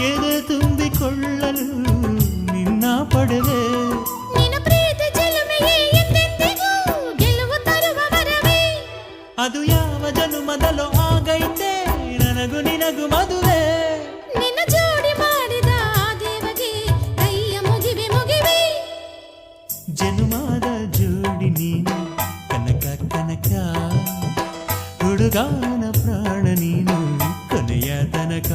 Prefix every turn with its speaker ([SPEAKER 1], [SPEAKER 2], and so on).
[SPEAKER 1] ಎದೆ ತುಂಬಿಕೊಳ್ಳಲು ನಿನ್ನ ಪಡೆದೆ ಅದು ಯಾವ ಜನುಮದಲೋ ಆಗೈತೆ ನನಗೂ ನಿನಗೂ ಮದುವೆ
[SPEAKER 2] ನಿನ್ನ ಜೋಡಿ ಮಾಡಿದ ದೇವಗೆ ಕೈಯ ಮುಗಿವೆ ಮುಗಿವೆ
[SPEAKER 1] ಜನುಮಾದ ಜೋಡಿ ನೀನು ಕನಕ ಕನಕ ಹುಡುಗಾನ ಪ್ರಾಣ ನೀನು ಕೊನೆಯ ತನಕ